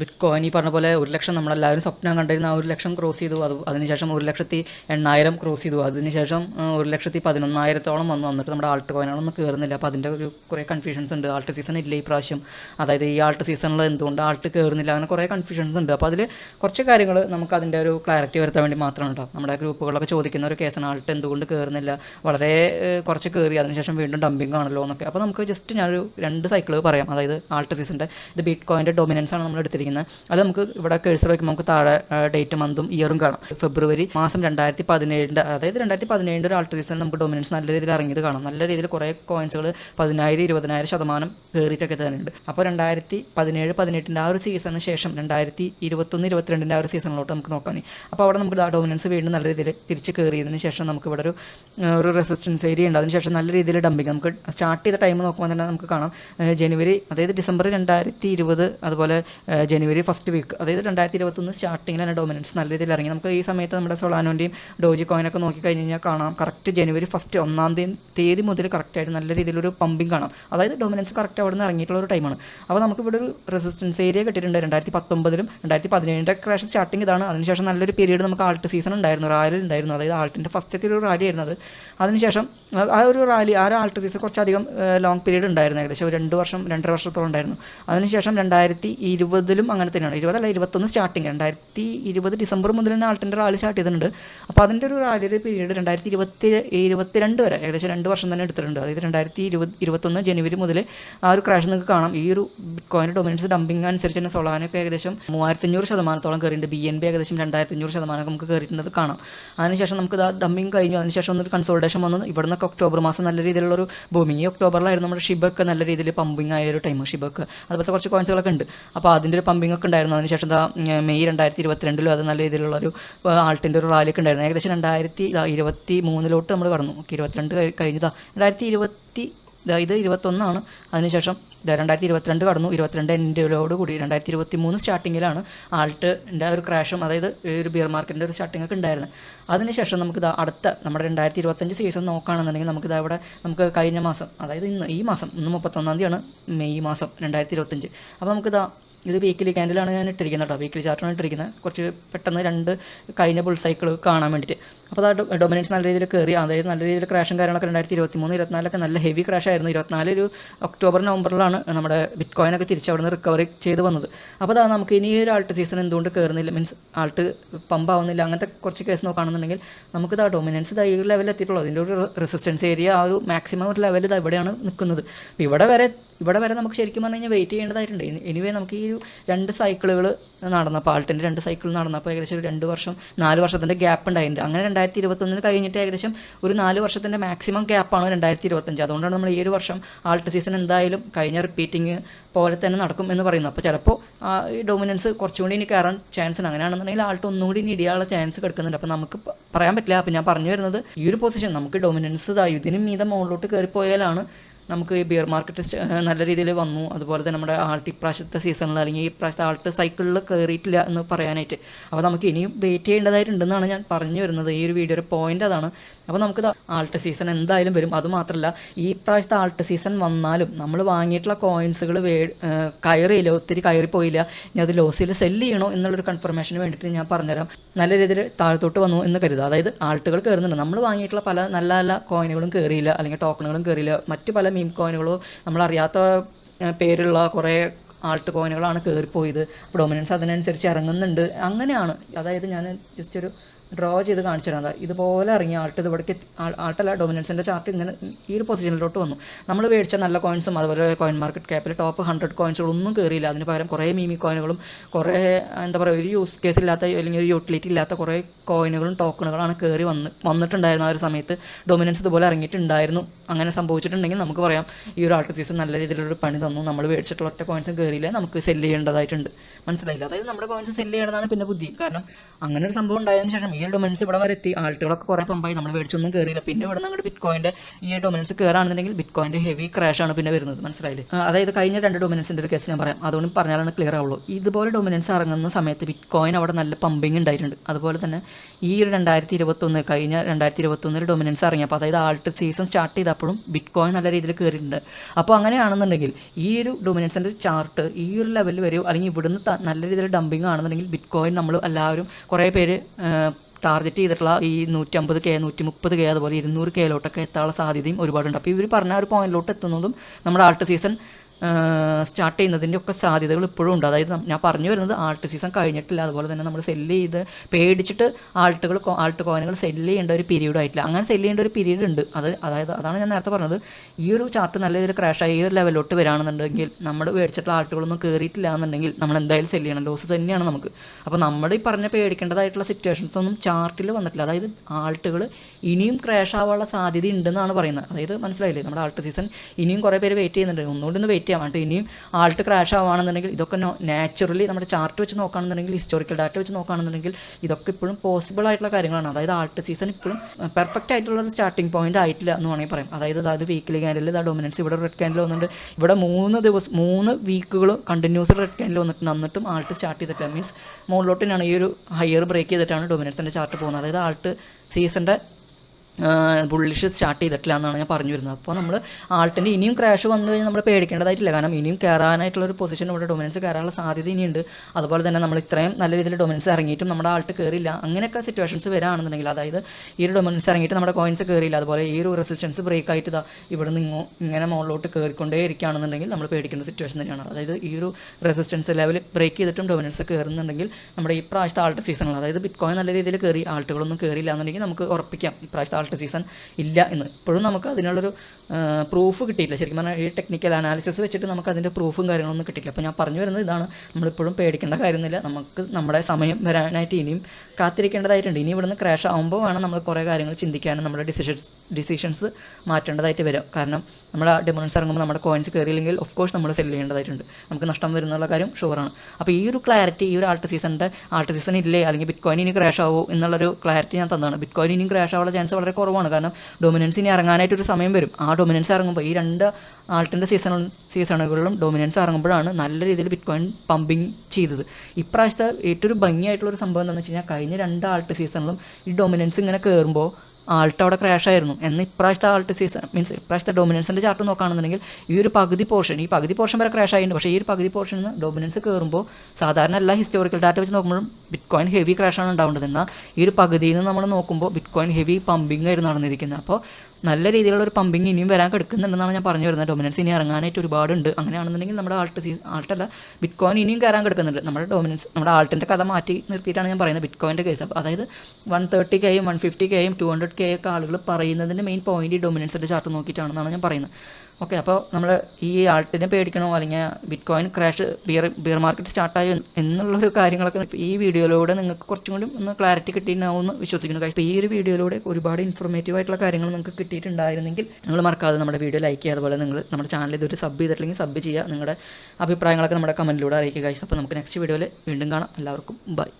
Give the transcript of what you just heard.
Bit coin ഈ പറഞ്ഞ പോലെ ഒരു ലക്ഷം നമ്മളെല്ലാവരും സ്വപ്നം കണ്ടിരുന്ന ആ ഒരു ലക്ഷം ക്രോസ് ചെയ്തു. അത് അതിനുശേഷം ഒരു ലക്ഷത്തി എണ്ണായിരം ക്രോസ് ചെയ്തു. അതിനുശേഷം ഒരു ലക്ഷത്തി പതിനൊന്നായിരത്തോളം വന്നു. വന്നിട്ട് നമ്മുടെ ആൾട്ട് കോയിനുകളൊന്നും കയറുന്നില്ല അപ്പോൾ അതിന്റെ ഒരു കുറേ കൺഫ്യൂഷൻസ് ഉണ്ട്. ആൾട്ട് സീസൺ ഇല്ല ഈ പ്രാവശ്യം? അതായത് ഈ ആൾട്ട് സീസണിൽ എന്തുകൊണ്ട് ആൾട്ട് കയറുന്നില്ല അങ്ങനെ കുറേ കൺഫ്യൂഷൻസ് ഉണ്ട്. അപ്പോൾ അതിൽ കുറച്ച് കാര്യങ്ങൾ നമുക്ക് അതിന്റെ ഒരു ക്ലാരിറ്റി വരുത്താൻ വേണ്ടി മാത്രമാണ് കേട്ടോ നമ്മുടെ ഗ്രൂപ്പുകളൊക്കെ ചോദിക്കുന്ന ഒരു കേസാണ് ആൾട്ട് എന്തുകൊണ്ട് കയറുന്നില്ല വളരെ കുറച്ച് കയറി അതിനുശേഷം വീണ്ടും ഡംപിങ് ആണല്ലോ എന്നൊക്കെ. അപ്പോൾ നമുക്ക് ജസ്റ്റ് ഞാനൊരു രണ്ട് സൈക്കിൾ പറയാം. അതായത് ആൾട്ട് സീസണിന്റെ ഇത് ബിറ്റ് കോയിന്റെ ഡൊമിനൻസ് ആണ് നമ്മൾ എടുത്തിരിക്കുന്നത്. അത് നമുക്ക് ഇവിടെ കേഴ്സർ വയ്ക്കുമ്പോൾ നമുക്ക് താഴെ ഡേറ്റ് മന്തും ഇയറും കാണാം. ഫെബ്രുവരി മാസം രണ്ടായിരത്തി പതിനേഴിന്റെ അതായത് രണ്ടായിരത്തി പതിനേഴിന്റെ ഒരു ആൾട്ട് സീസൺ നമുക്ക് ഡൊമിനൻസ് നല്ല രീതിയിൽ ഇറങ്ങിയത് കാണാം. നല്ല രീതിയിൽ കുറേ കോയിൻസുകൾ പതിനായിരം ഇരുപതിനായിരം ശതമാനം കയറിയിട്ടൊക്കെ തന്നെയുണ്ട്. അപ്പോൾ രണ്ടായിരത്തി പതിനേഴ് പതിനെട്ടിന്റെ ആ ഒരു സീസണിന് ശേഷം രണ്ടായിരത്തി ഇരുപത്തൊന്ന് ഇരുപത്തിരണ്ടിന്റെ ആ ഒരു സീസണിലോട്ട് നമുക്ക് നോക്കാം അപ്പോൾ അവിടെ നമുക്ക് ആ ഡൊമിനൻസ് വീണ്ടും നല്ല രീതിയിൽ തിരിച്ച് കയറിയതിന് ശേഷം നമുക്ക് ഇവിടെ ഒരു ഒരു റെസിസ്റ്റൻസ് ഏരിയ ഉണ്ട്. അതിനുശേഷം നല്ല രീതിയിൽ ഡംപിങ് നമുക്ക് സ്റ്റാർട്ട് ചെയ്ത ടൈം നോക്കുമ്പോൾ തന്നെ നമുക്ക് കാണാം ജനുവരി അതായത് ഡിസംബർ രണ്ടായിരത്തി ഇരുപത് അതുപോലെ ജനുവരി ഫസ്റ്റ് വീക്ക് അതായത് രണ്ടായിരത്തി ഇരുപത്തൊന്ന് സ്റ്റാർട്ടിങ്ങിലാണ് ഡോമിനൻസ് നല്ല രീതിയിൽ ഇറങ്ങി. നമുക്ക് ഈ സമയത്ത് നമ്മുടെ സൊളാനോന്റെയും ഡോജി കോയിനൊക്കെ നോക്കി കഴിഞ്ഞ് കഴിഞ്ഞാൽ കാണാം. കറക്റ്റ് ജനുവരി ഫസ്റ്റ് ഒന്നാം തീയതി തീയതി മുതൽ കറക്റ്റായിട്ട് നല്ല രീതിയിലൊരു പമ്പിങ് കാണാം. അതായത് ഡോമിനൻസ് കറക്റ്റ് അവിടെ നിന്ന് ഇറങ്ങിയിട്ടുള്ള ഒരു ടൈമാണ് അപ്പോൾ നമുക്കിവിടെ ഒരു റെസിസ്റ്റൻസ് ഏരിയ കിട്ടിയിട്ടുണ്ട്. രണ്ടായിരത്തി പത്തൊമ്പതിലും രണ്ടായിരത്തി പതിനേഴിന്റെ ക്രാഷ് സ്റ്റാർട്ടിങ് ഇതാണ്. അതിനുശേഷം നല്ലൊരു പീരീഡ് നമുക്ക് ആൾട്ട് സീസൺ ഉണ്ടായിരുന്നു. റാലി ഉണ്ടായിരുന്നു. അതായത് ആൾട്ടിന്റെ ഫസ്റ്റത്തെ ഒരു റാലി ആയിരുന്നു അത്. അതിനുശേഷം ആ- ഒരു റാലി ആ ഒരു ആൾട്ട് സീസൺ കുറച്ചധികം ലോങ് പീരീഡ് ഉണ്ടായിരുന്നു ഏകദേശം. രണ്ട് വർഷം രണ്ടര വർഷത്തോളം ഉണ്ടായിരുന്നു. അതിനുശേഷം രണ്ടായിരത്തി ഇരുപതിലും അങ്ങനെ തന്നെയാണ്. ഇരുപതല്ല ഇരുപത്തൊന്ന് സ്റ്റാർട്ടിങ് രണ്ടായിരത്തി ഇരുപത് ഡിസംബർ മുതൽ തന്നെ ആൾട്ടിന്റെ റാലി സ്റ്റാർട്ട് ചെയ്തിട്ടുണ്ട്. അപ്പോൾ അതിന്റെ ഒരു റാലിയുടെ പീരീഡ് രണ്ടായിരത്തി ഇരുപത്തി ഇരുപത്തിരണ്ട് വരെ ഏകദേശം രണ്ട് വർഷം തന്നെ എടുത്തിട്ടുണ്ട്. അതായത് രണ്ടായിരത്തി ഇരുപത് ഇരുപത്തൊന്ന് ജനുവരി മുതൽ ആ ഒരു ക്രാഷ് നിങ്ങൾക്ക് കാണാം. ഈ ഒരു കോയിന്റെ ഡൊമിനൻസ് ഡംപിങ് അനുസരിച്ച് തന്നെ സൊളാനൊക്കെ ഏകദേശം മൂവായിരത്തി അഞ്ഞൂറ് ശതമാനത്തോളം കയറിയിട്ടുണ്ട്. ബി എൻ ബി ഏകദേശം രണ്ടായിരത്തി അഞ്ഞൂറ് ശതമാനം നമുക്ക് കയറിയിട്ടുണ്ട് കാണാം. അതിനുശേഷം നമുക്ക് ഡംപിങ് കഴിഞ്ഞു. അതിനുശേഷം ഒന്നൊരു കൺസോൾട്ടേഷൻ വന്നു. ഇവിടെ നിന്നൊക്കെ ഒക്ടോബർ മാസം നല്ല രീതിയിലുള്ളൊരു ബൂമിങ് ഈ ഒക്ടോബറിലായിരുന്നു നമ്മുടെ ഷിബൊക്കെ നല്ല രീതിയിൽ പമ്പിങ് ആയ ഒരു ടൈം ഷിബൊക്കെ അതുപോലത്തെ കുറച്ച് കോയിൻസുകളൊക്കെ ഉണ്ട്. അപ്പോൾ അതിന്റെ ഒരു പമ്പിങ് ഒക്കെ ഉണ്ടായിരുന്നു. അതിനുശേഷം ദാ മെയ് രണ്ടായിരത്തി ഇരുപത്തിരണ്ടിലും അത് നല്ല രീതിയിലുള്ള ഒരു ആൾട്ടിന്റെ ഒരു റാലിയൊക്കെ ഉണ്ടായിരുന്നു. ഏകദേശം രണ്ടായിരത്തി ഇരുപത്തി മൂന്നിലോട്ട് നമ്മൾ കടന്നു. ഓക്കെ ഇരുപത്തിരണ്ട് കഴി- കഴിഞ്ഞതാ രണ്ടായിരത്തി ഇരുപത്തി ഇത് ഇരുപത്തൊന്നാണ്. അതിനുശേഷം രണ്ടായിരത്തി ഇരുപത്തിരണ്ട് കടന്നു. ഇരുപത്തിരണ്ട് എൻഡിലോട് കൂടി രണ്ടായിരത്തി ഇരുപത്തി മൂന്ന് സ്റ്റാർട്ടിങ്ങിലാണ് ആൾട്ടിന്റെ ഒരു ക്രാഷും അതായത് ഒരു ബിയർ മാർക്കറ്റിന്റെ ഒരു സ്റ്റാർട്ടിംഗ് ഒക്കെ ഉണ്ടായിരുന്നത് അതിനുശേഷം നമുക്ക് ഇതാ അടുത്ത നമ്മുടെ രണ്ടായിരത്തി ഇരുപത്തഞ്ച് സീസൺ നോക്കുകയാണെന്നുണ്ടെങ്കിൽ നമുക്ക് അവിടെ നമുക്ക് കഴിഞ്ഞ മാസം അതായത് ഇന്ന് ഈ മാസം ഇന്ന് മുപ്പത്തൊന്നാം തീയതിയാണ് മെയ് മാസം രണ്ടായിരത്തി ഇരുപത്തഞ്ച് അപ്പോൾ നമുക്കിതാ ഇത് വീക്കിലി ക്യാൻഡിലാണ് ഞാൻ ഇട്ടിരിക്കുന്നത് കേട്ടോ. വീക്കിലി ചാർട്ടാണ് ഇട്ടിരിക്കുന്നത്. കുറച്ച് പെട്ടെന്ന് രണ്ട് കഴിഞ്ഞ ബുൾ സൈക്കിൾ കാണാൻ വേണ്ടിയിട്ട് അപ്പോൾ അത് ഡൊമിനൻസ് നല്ല രീതിയിൽ കയറി. അതായത് നല്ല രീതിയിൽ ക്രാഷും കാര്യങ്ങളൊക്കെ രണ്ടായിരത്തി ഇരുപത്തി മൂന്ന് ഇരുപത്തിനാലൊക്കെ നല്ല ഹെവി ക്രാഷ് ആയിരുന്നു. ഇരുപത്തിനാല് ഒരു ഒക്ടോബർ നവംബറിലാണ് നമ്മുടെ ബിറ്റ് കോയിനൊക്കെ തിരിച്ച് അവിടെ നിന്ന് റിക്കവറി ചെയ്ത് വന്നത്. അപ്പോൾ അതാ നമുക്ക് ഇനി ഒരു ആൾട്ട് സീസൺ എന്തുകൊണ്ട് കയറുന്നില്ല? മീൻസ് ആൾട്ട് പമ്പ് ആവുന്നില്ല. അങ്ങനത്തെ കുറച്ച് കേസ് നോക്കുകയാണെന്നുണ്ടെങ്കിൽ നമുക്ക് ഇതാ ഡൊമിനൻസ് ഇതാ ഈ ലെവലിൽ എത്തിയിട്ടുള്ളൂ. അതിന്റെ ഒരു റെസിസ്റ്റൻസ് ഏരിയ ആ ഒരു മാക്സിമം ഒരു ലെവലിൽ ഇതാ ഇവിടെയാണ് നിൽക്കുന്നത്. ഇവിടെ വരെ ഇവിടെ വരെ നമുക്ക് ശരിക്കും പറഞ്ഞു കഴിഞ്ഞാൽ വെയിറ്റ് ചെയ്യേണ്ടതായിട്ടുണ്ട്. എനിവേ നമുക്ക് ഈ ഒരു രണ്ട് സൈക്കിളുകൾ നടന്നപ്പോൾ ആൾട്ടിന്റെ രണ്ട് സൈക്കിൾ നടന്നപ്പോൾ ഏകദേശം ഒരു രണ്ട് വർഷം നാല് വർഷത്തിന്റെ ഗ്യാപ്പ് ഉണ്ടായിട്ടുണ്ട്. അങ്ങനെ രണ്ടായിരത്തി ഇരുപത്തൊന്നിന് കഴിഞ്ഞിട്ട് ഏകദേശം ഒരു നാല് വർഷത്തിന്റെ മാക്സിമം ഗ്യാപ്പാണ് രണ്ടായിരത്തി ഇരുപത്തഞ്ച് അതുകൊണ്ടാണ് നമ്മൾ ഈ ഒരു വർഷം ആൾട്ട് സീസൺ എന്തായാലും കഴിഞ്ഞ റിപ്പീറ്റിംഗ് പോലെ തന്നെ നടക്കും എന്ന് പറയുന്നത്. അപ്പോൾ ചിലപ്പോൾ ഈ ഡൊമിനൻസ് കുറച്ചുകൂടി ഇനി കയറാൻ ചാൻസ് ഉണ്ട്. അങ്ങനെയാണെന്നുണ്ടെങ്കിൽ ആൾട്ട് ഒന്നുകൂടി ഇനി ഇടിയാനുള്ള ചാൻസ് കിടക്കുന്നുണ്ട്. അപ്പോൾ നമുക്ക് പറയാൻ പറ്റില്ല. അപ്പോൾ ഞാൻ പറഞ്ഞു വരുന്നത് ഈ ഒരു പൊസിഷൻ നമുക്ക് ഡൊമിനൻസ് ഇതിനും മീതം മുകളിലോട്ട് കയറിപ്പോയാലാണ് നമുക്ക് ബിയർ മാർക്കറ്റ് നല്ല രീതിയിൽ വന്നു. അതുപോലെ തന്നെ നമ്മുടെ ആൾട്ട് ഇപ്രാവശ്യത്തെ സീസണിൽ അല്ലെങ്കിൽ ഈ പ്രാവശ്യത്തെ ആൾട്ട് സൈക്കിളിൽ കയറിയിട്ടില്ല എന്ന് പറയാനായിട്ട്. അപ്പോൾ നമുക്ക് ഇനിയും വെയിറ്റ് ചെയ്യേണ്ടതായിട്ടുണ്ടെന്നാണ് ഞാൻ പറഞ്ഞു വരുന്നത്. ഈ ഒരു വീഡിയോയുടെ പോയിന്റ് അതാണ്. അപ്പോൾ നമുക്ക് ആൾട്ട് സീസൺ എന്തായാലും വരും. അതുമാത്രമല്ല ഈ പ്രാവശ്യത്തെ ആൾട്ട് സീസൺ വന്നാലും നമ്മൾ വാങ്ങിയിട്ടുള്ള കോയിൻസുകൾ വേ കയറിയില്ല ഒത്തിരി കയറിപ്പോയില്ല. ഇനി അത് ലോസിൽ സെല്ല് ചെയ്യണോ എന്നുള്ളൊരു കൺഫർമേഷന് വേണ്ടിയിട്ട് ഞാൻ പറഞ്ഞുതരാം. നല്ല രീതിയിൽ താഴത്തോട്ട് വന്നു എന്ന് കരുതുക. അതായത് ആൾട്ടുകൾ കയറുന്നുണ്ട് നമ്മൾ വാങ്ങിയിട്ടുള്ള പല നല്ല നല്ല കോയിനുകളും കയറിയില്ല അല്ലെങ്കിൽ ടോക്കണുകളും കയറിയില്ല മറ്റു പല മീം കോയിനുകളോ നമ്മളറിയാത്ത പേരുള്ള കുറേ ആൾട്ട് കോയിനുകളാണ് കയറിപ്പോയത് ഡൊമിനൻസ് അതിനനുസരിച്ച് ഇറങ്ങുന്നുണ്ട്. അങ്ങനെയാണ്. അതായത് ഞാൻ ജസ്റ്റ് ഒരു ഡ്രോ ചെയ്ത് കാണിച്ചു തരാം ഇതുപോലെ ഇറങ്ങി ആൾട്ട് ഇവിടേക്ക് ആൾട്ടല്ല ഡൊമിനൻസിന്റെ ചാർട്ട് ഇങ്ങനെ ഈ ഒരു പൊസിഷനിലോട്ട് വന്നു. നമ്മൾ മേടിച്ച നല്ല കോയിൻസും അതുപോലെ കോയിൻ മാർക്കറ്റ് ക്യാപ്പിൽ ടോപ്പ് ഹൺഡ്രഡ് കോയിൻസുകളൊന്നും കയറിയില്ല അതിന് പകരം കുറേ മീമി കോയിനുകളും കുറേ എന്താ പറയുക ഒരു യൂസ് കേസ് ഇല്ലാത്ത അല്ലെങ്കിൽ ഒരു യൂട്ടിലിറ്റി ഇല്ലാത്ത കുറേ കോയിനുകളും ടോക്കണുകളാണ് കയറി വന്ന് വന്നിട്ടുണ്ടായിരുന്ന ആ ഒരു സമയത്ത് ഡൊമിനൻസ് ഇതുപോലെ ഇറങ്ങിയിട്ടുണ്ടായിരുന്നു. അങ്ങനെ സംഭവിച്ചിട്ടുണ്ടെങ്കിൽ നമുക്ക് പറയാം ഈ ഒരു ആൾട്ട് സീസൺ നല്ല രീതിയിലൊരു പണി തന്നു. നമ്മൾ മേടിച്ചിട്ടുള്ള ഒറ്റ കോയിൻസും കയറിയില്ല നമുക്ക് സെല്ല് ചെയ്യേണ്ടതായിട്ടുണ്ട്. മനസ്സിലായില്ല? അതായത് നമ്മുടെ കോയിൻസ് സെല്ല് ചെയ്യേണ്ടതാണ് പിന്നെ ബുദ്ധി. കാരണം അങ്ങനെ ഒരു സംഭവം ഉണ്ടായതിനു ശേഷം ഈ ഡൊമിനൻസ് ഇവിടെ വരെ എത്തി. ആൾട്ടുകളൊക്കെ കുറേ പമ്പായി നമ്മൾ മേടിച്ചൊന്നും കയറിയില്ല പിന്നെ ഇവിടെ നിന്ന് ബിറ്റ് കോയിന്റെ ഈ ഡൊമിനൻസ് കയറാണെന്നുണ്ടെങ്കിൽ ബിറ്റ് കോയിന്റെ ഹെവി ക്രാഷ് ആണ് പിന്നെ വരുന്നത്. മനസ്സിലായില്ലേ? അതായത് കഴിഞ്ഞ രണ്ട് ഡൊമിനൻസിന്റെ ഒരു കേസ് ഞാൻ പറയാം. അതുകൊണ്ട് പറഞ്ഞാലാണ് ക്ലിയർ ആവുള്ളൂ. ഇതുപോലെ ഡൊമിനൻസ് ഇറങ്ങുന്ന സമയത്ത് ബിറ്റ്കോയിൻ അവിടെ നല്ല പമ്പിങ് ഉണ്ടായിട്ടുണ്ട്. അതുപോലെ തന്നെ ഈ ഒരു രണ്ടായിരത്തി ഇരുപത്തൊന്ന് കഴിഞ്ഞ രണ്ടായിരത്തി ഇരുപത്തൊന്നിൽ ഡൊമിനൻസ് ഇറങ്ങിയപ്പോൾ അതായത് ആൾട്ട് സീസൺ സ്റ്റാർട്ട് ചെയ്തപ്പോഴും ബിറ്റ് കോയിൻ നല്ല രീതിയിൽ കയറിയിട്ടുണ്ട് അപ്പോൾ അങ്ങനെയാണെന്നുണ്ടെങ്കിൽ ഈ ഒരു ഡൊമിനൻസിന്റെ ചാർട്ട് ഈ ഒരു ലെവലിൽ വരും അല്ലെങ്കിൽ ഇവിടുന്ന് നല്ല രീതിയിൽ ഡംപിങ് ആണെന്നുണ്ടെങ്കിൽ ബിറ്റ് കോയിൻ നമ്മൾ എല്ലാവരും കുറേ പേര് ടാർഗറ്റ് ചെയ്തിട്ടുള്ള ഈ നൂറ്റമ്പത് കെ നൂറ്റി മുപ്പത് കെ അതുപോലെ ഇരുന്നൂറ് കെയിലോട്ടൊക്കെ എത്താനുള്ള സാധ്യതയും ഒരുപാടുണ്ട്. അപ്പോൾ ഇവർ പറഞ്ഞ ഒരു പോയിന്റിലോട്ട് എത്തുന്നതും നമ്മുടെ ആൾട്ട് സീസൺ സ്റ്റാർട്ട് ചെയ്യുന്നതിന്റെ ഒക്കെ സാധ്യതകൾ ഇപ്പോഴും ഉണ്ട്. അതായത് ഞാൻ പറഞ്ഞു വരുന്നത് ആൾട്ട് സീസൺ കഴിഞ്ഞിട്ടില്ല. അതുപോലെ തന്നെ നമ്മൾ സെല്ല് ചെയ്ത് പേടിച്ചിട്ട് ആൾട്ടുകൾ ആൾട്ട് കോയിനുകൾ സെല്ല് ചെയ്യേണ്ട ഒരു പീരീഡ് ആയിട്ടില്ല. അങ്ങനെ സെല്ല് ചെയ്യേണ്ട ഒരു പീരീഡ് ഉണ്ട്. അത് അതായത് അതാണ് ഞാൻ നേരത്തെ പറഞ്ഞത്. ഈ ഒരു ചാർട്ട് നല്ല രീതിയിൽ ക്രാഷ് ആയി ഈ ഒരു ലെവലിലോട്ട് വരാണെന്നുണ്ടെങ്കിൽ നമ്മൾ മേടിച്ചിട്ടുള്ള ആൾട്ടുകളൊന്നും കയറിയിട്ടില്ല എന്നുണ്ടെങ്കിൽ നമ്മൾ എന്തായാലും സെല്ല് ചെയ്യണം. ലോസ് തന്നെയാണ് നമുക്ക്. അപ്പോൾ നമ്മൾ ഈ പറഞ്ഞ പേടിക്കേണ്ടതായിട്ടുള്ള സിറ്റുവേഷൻസ് ഒന്നും ചാർട്ടിൽ വന്നിട്ടില്ല. അതായത് ആൾട്ടുകൾ ഇനിയും ക്രാഷ് ആവാനുള്ള സാധ്യത ഉണ്ടെന്നാണ് പറയുന്നത്. അതായത് മനസ്സിലായില്ലേ? നമ്മുടെ ആൾട്ട് സീസൺ ഇനിയും കുറേ പേര് വെയിറ്റ് ചെയ്യുന്നുണ്ട്. ഒന്നുകൂടി ഒന്ന് വെയിറ്റ് ചെയ്യാൻ ഇനിയും ആൾട്ട് ക്രാഷ് ആവുകയാണെന്നുണ്ടെങ്കിൽ ഇതൊക്കെ നാച്ചുറലി നമ്മുടെ ചാർട്ട് വെച്ച് നോക്കുകയാണെന്നുണ്ടെങ്കിൽ ഹിസ്റ്റോറിക്കൽ ഡാറ്റ വെച്ച് നോക്കുകയാണെന്നുണ്ടെങ്കിൽ ഇതൊക്കെ ഇപ്പോഴും പോസിബിൾ ആയിട്ടുള്ള കാര്യങ്ങളാണ്. അതായത് ആൾട്ട് സീസൺ ഇപ്പോഴും പെർഫെക്റ്റ് ആയിട്ടുള്ള ഒരു സ്റ്റാർട്ടിംഗ് പോയിന്റ് ആയിട്ടില്ല എന്ന് വേണമെങ്കിൽ പറയാം. അതായത് അതായത് വീക്കിലി ക്യാൻഡിൽ ഇതാ ഡൊമിനൻസ് ഇവിടെ റെഡ് ക്യാൻഡിൽ വന്നിട്ട് ഇവിടെ മൂന്ന് ദിവസം മൂന്ന് വീക്കുകൾ കണ്ടിന്യൂസ് റെഡ് ക്യാൻഡിൽ വന്നിട്ടുണ്ട്. എന്നിട്ടും ആൾട്ട് സ്റ്റാർട്ട് ചെയ്തിട്ടില്ല. മീൻസ് മുകളിലോട്ടിനാണ് ഈ ഒരു ഹയർ ബ്രേക്ക് ചെയ്തിട്ടാണ് ഡൊമിനൻസിന്റെ ചാർട്ട് പോകുന്നത്. അതായത് ആൾട്ട് സീസണിന്റെ ബുള്ളിഷ് സ്റ്റാർട്ട് ചെയ്തിട്ടില്ല എന്നാണ് ഞാൻ പറഞ്ഞു വരുന്നത് അപ്പോൾ നമ്മൾ ആൾട്ടിന്റെ ഇനിയും ക്രാഷ് വന്നു കഴിഞ്ഞാൽ നമ്മൾ പേടിക്കേണ്ടതായിട്ടില്ല. കാരണം ഇനിയും കയറാനായിട്ടുള്ള ഒരു പൊസിഷൻ ഇവിടെ ഡൊമിനൻസ് കയറാനുള്ള സാധ്യത ഇനിയുണ്ട്. അതുപോലെ തന്നെ നമ്മൾ ഇത്രയും നല്ല രീതിയിൽ ഡൊമിനൻസ് ഇറങ്ങിയിട്ടും നമ്മുടെ ആൾട്ട് കയറില്ല അങ്ങനെയൊക്കെ സിറ്റുവേഷൻസ് വരാണെന്നുണ്ടെങ്കിൽ അതായത് ഈ ഒരു ഡൊമിനൻസ് ഇറങ്ങിയിട്ട് നമ്മുടെ കോയിൻസ് കയറിയില്ല അതുപോലെ ഈ ഒരു റെസിസ്റ്റൻസ് ബ്രേക്ക് ആയിട്ട് ഇതാ ഇവിടെ നിന്ന് ഇങ്ങനെ മുകളിലോട്ട് കയറിക്കൊണ്ടേ ഇരിക്കുകയാണെന്നുണ്ടെങ്കിൽ നമ്മൾ പേടിക്കേണ്ട സിറ്റുവേഷൻ തന്നെയാണ്. അതായത് ഈ ഒരു റെസിസ്റ്റൻസ് ലെവൽ ബ്രേക്ക് ചെയ്തിട്ടും ഡൊമിനൻസ് കയറുന്നുണ്ടെങ്കിൽ നമ്മുടെ ഈ പ്രാവശ്യത്തെ ആൾട്ട് സീസണിൽ അതായത് ബിറ്റ് കോയിൻ നല്ല രീതിയിൽ കയറി ആൾട്ടുകളൊന്നും കയറിയില്ല എന്നുണ്ടെങ്കിൽ നമുക്ക് ഉറപ്പിക്കാം. ഈ പ്രാവശ്യത്തെ സീസൺ ഇല്ല എന്ന്. ഇപ്പോഴും നമുക്ക് അതിനുള്ളൊരു പ്രൂഫ് കിട്ടിയില്ല ശരിക്കും പറഞ്ഞാൽ ഈ ടെക്നിക്കൽ അനാലിസിസ് വെച്ചിട്ട് നമുക്ക് അതിന്റെ പ്രൂഫും കാര്യങ്ങളൊന്നും കിട്ടിയില്ല അപ്പോൾ ഞാൻ പറഞ്ഞു വരുന്നത് ഇതാണ്. നമ്മളിപ്പോഴും പേടിക്കേണ്ട കാര്യമൊന്നുമില്ല. നമുക്ക് നമ്മുടെ സമയം വരാനായിട്ട് ഇനിയും കാത്തിരിക്കേണ്ടതായിട്ടുണ്ട്. ഇനി ഇവിടുന്ന് ക്രാഷ് ആകുമ്പോൾ വേണം നമ്മൾ കുറേ കാര്യങ്ങൾ ചിന്തിക്കാനും നമ്മുടെ ഡിസിഷൻസ് ഡിസിഷൻസ് മാറ്റേണ്ടതായിട്ട് വരും. കാരണം നമ്മുടെ ഡിമോൺസ് ഇറങ്ങുമ്പോൾ നമ്മുടെ കോയിൻസ് കയറിയില്ലെങ്കിൽ ഓഫ് കോഴ്സ് നമ്മൾ സെൽ ചെയ്യേണ്ടതായിട്ടുണ്ട്. നമുക്ക് നഷ്ടം വരുന്നുള്ള കാര്യം ഷുവറാണ് അപ്പോൾ ഈ ഒരു ക്ലാരിറ്റി ഈ ഒരു ആൾട്ട് സീസണിന്റെ ആൾട്ട് സീസൺ ഇല്ലേ? അല്ലെങ്കിൽ ബിറ്റ് കോയിൻ ഇനി ക്രാഷ് ആവുമോ എന്നുള്ളൊരു ക്ലാരിറ്റി ഞാൻ തന്നതാണ്. ബിറ്റ് കോയിൻ ഇനിയും ക്രാഷ് ആവാനുള്ള ചാൻസ് വളരെ കുറവാണ്. കാരണം ഡൊമിനൻസ് ഇനി ഇറങ്ങാനായിട്ടൊരു സമയം വരും. ആ ഡൊമിനൻസ് ഇറങ്ങുമ്പോൾ ഈ രണ്ട് ആൾട്ടിന്റെ സീസൺ സീസണുകളിലും ഡൊമിനൻസ് ഇറങ്ങുമ്പോഴാണ് നല്ല രീതിയിൽ ബിറ്റ് കോയിൻ പമ്പിങ് ചെയ്തത്. ഇപ്രാവശ്യത്തെ ഏറ്റവും ഒരു ഭംഗിയായിട്ടുള്ള ഒരു സംഭവം എന്താണെന്ന് വെച്ച് കഴിഞ്ഞാൽ കഴിഞ്ഞ രണ്ട് ആൾട്ട് സീസണിലും ഈ ഡൊമിനൻസ് ഇങ്ങനെ കയറുമ്പോൾ ആൾട്ട് അവിടെ ക്രാഷ് ആയിരുന്നു. എന്നാൽ ഇപ്രാവശ്യത്തെ ആൾട്ട് സീസൺ മീൻസ് ഇപ്രാവശ്യത്തെ ഡൊമിനൻസിന്റെ ചാർട്ട് നോക്കുകയാണെന്നുണ്ടെങ്കിൽ ഈ ഒരു പകുതി പോർഷൻ ഈ പകുതി പോർഷൻ വരെ ക്രാഷ് ആയിട്ടുണ്ട്. പക്ഷേ ഈ ഒരു പകുതി പോർഷനിൽ നിന്ന് ഡൊമിനൻസ് കയറുമ്പോൾ സാധാരണ എല്ലാ ഹിസ്റ്റോറിക്കൽ ഡാറ്റ വെച്ച് നോക്കുമ്പോഴും ബിറ്റ് കോയിൻ ഹെവി ക്രാഷാണ് ഉണ്ടാവേണ്ടത്. എന്നാൽ ഈ ഒരു പകുതിയിൽ നിന്ന് നമ്മൾ നോക്കുമ്പോൾ ബിറ്റ് കോയിൻ ഹെവി പമ്പിങ് ആയിരുന്നു നടന്നിരിക്കുന്നത്. അപ്പോൾ നല്ല രീതിയിലുള്ള ഒരു പമ്പിങ് ഇനിയും വരാൻ കിടക്കുന്നുണ്ടെന്നാണ് ഞാൻ പറഞ്ഞു വരുന്നത്. ഡൊമിനൻസ് ഇനി ഇറങ്ങാനായിട്ട് ഒരുപാടുണ്ട്. അങ്ങനെയാണെന്നുണ്ടെങ്കിൽ നമ്മുടെ ആൾട്ട് സീ ആൾട്ടല്ല ബിറ്റ്കോയിൻ ഇനിയും കയറാൻ കിടക്കുന്നുണ്ട്. നമ്മുടെ ഡൊമിനൻസ് നമ്മുടെ ആൾട്ടിന്റെ കഥ മാറ്റി നിർത്തിയിട്ടാണ് ഞാൻ പറയുന്നത് ബിറ്റ് കോയിന്റെ കേസ് അതായത് വൺ തേർട്ടി കെയും വൺ ഫിഫ്റ്റി കെയും ടു ഹൺഡ്രഡ് കെ ഒക്കെ ആളുകൾ പറയുന്നതിന്റെ മെയിൻ പോയിന്റ് ഡൊമിനൻസിന്റെ ചാർട്ട് നോക്കിയിട്ടാണെന്നാണ് ഞാൻ പറയുന്നത്. ഓക്കെ അപ്പോൾ നമ്മൾ ഈ ആൾട്ടിനെ പേടിക്കണോ? അല്ലെങ്കിൽ bitcoin crash bear bear market സ്റ്റാർട്ടായോ എന്നുള്ളൊരു കാര്യങ്ങളൊക്കെ ഈ വീഡിയോയിലൂടെ നിങ്ങൾക്ക് കുറച്ചും കൂടി ഒന്ന് ക്ലാരിറ്റി കിട്ടിയിട്ടുണ്ടാവുമെന്ന് വിശ്വസിക്കുന്നു. കാര്യം ഈ ഒരു വീഡിയോയിലൂടെ ഒരുപാട് ഇൻഫോർമേറ്റീവ് ആയിട്ടുള്ള കാര്യങ്ങൾ നിങ്ങൾക്ക് കിട്ടിയിട്ടുണ്ടായിരുന്നെങ്കിൽ നിങ്ങൾ മറക്കാതെ നമ്മുടെ വീഡിയോ ലൈക്ക് ചെയ്യുക. അതുപോലെ നിങ്ങൾ നമ്മുടെ ചാനൽ ഇതൊരു സബ് ചെയ്തിട്ടില്ലെങ്കിൽ സബ് ചെയ്യുക. നിങ്ങളുടെ അഭിപ്രായങ്ങളൊക്കെ നമ്മുടെ കമന്റിലൂടെ അറിയിക്കുക. Guys. അപ്പോൾ നമുക്ക് നെക്സ്റ്റ് വീഡിയോയിൽ വീണ്ടും കാണാം. എല്ലാവർക്കും ബൈ